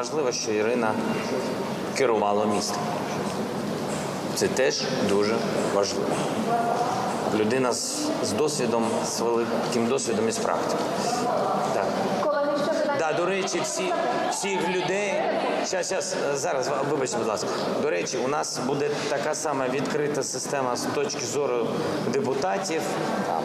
важливо, що Ірина керувала містом. Це теж дуже важливо. Людина з, з досвідом, з великим досвідом і з практикою. Так. Да, до речі, всі, всіх людей. Щас, щас, зараз, вибачте, будь ласка. До речі, у нас буде така сама відкрита система з точки зору депутатів. Там,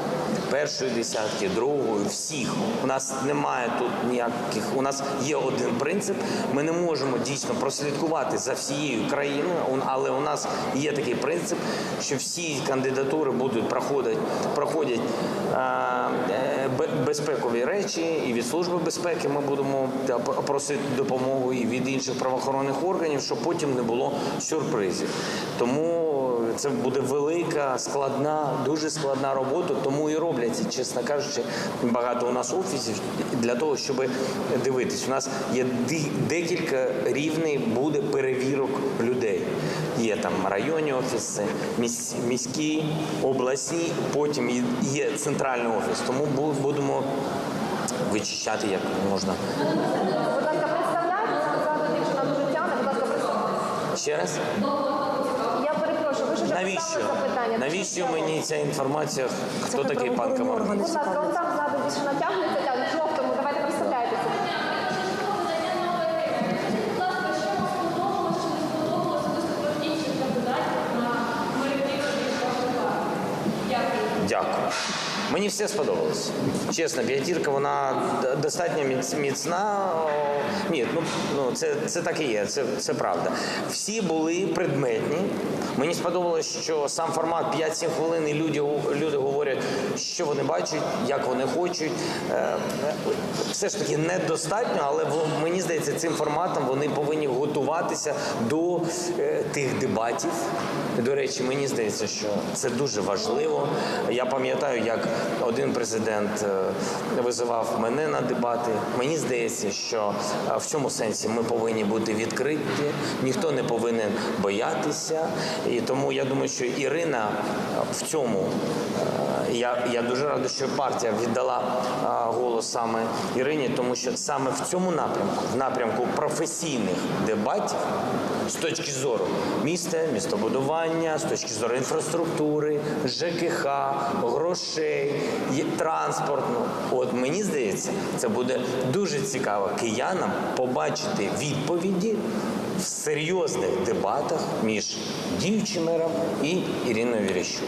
першої десятки, другої, всіх. У нас немає тут ніяких. У нас є один принцип. Ми не можемо дійсно прослідкувати за всією країною, але у нас є такий принцип, що всі кандидатури будуть проходити, проходять е, безпекові речі, і від служби безпеки ми будемо просити допомогу і від інших правоохоронних органів, щоб потім не було сюрпризів. Тому це буде велика, складна, дуже складна робота, тому і робляться, чесно кажучи, багато у нас офісів для того, щоб дивитись. У нас є декілька рівней буде перевірок людей. Є там районні офіси, міські, обласні, потім є центральний офіс. Тому будемо вичищати як можна. Будь ласка, представляйте, ззаду дівчина дуже тягне, будь ласка, представте. Ще раз, Я перепрошую, ви ж вже навіщо? Навіщо мені ця інформація? Хто такий пан Комаров? Будь ласка, он там ззаду більше тягнеться, Дякую. Мені все сподобалось. Чесно, п'ятірка, вона достатньо міцна. Ні, ну, ну це, це так і є, це, це правда. Всі були предметні. Мені сподобалось, що сам формат 5-7 хвилин і люди, люди говорять, що вони бачать, як вони хочуть. Е, Все ж таки недостатньо, але мені здається, цим форматом вони повинні готуватися до е, тих дебатів. До речі, мені здається, що це дуже важливо. Я пам'ятаю, як один президент е, визивав мене на дебати. Мені здається, що в цьому сенсі ми повинні бути відкриті, ніхто не повинен боятися. І тому я думаю, що Ірина в цьому я, я дуже радий, що партія віддала голос саме Ірині, тому що саме в цьому напрямку, в напрямку професійних дебатів, з точки зору міста, містобудування, з точки зору інфраструктури, ЖКХ, грошей, є- транспортну. От мені здається, це буде дуже цікаво киянам побачити відповіді в серйозних дебатах між діючим мером і Іриною Вірещук.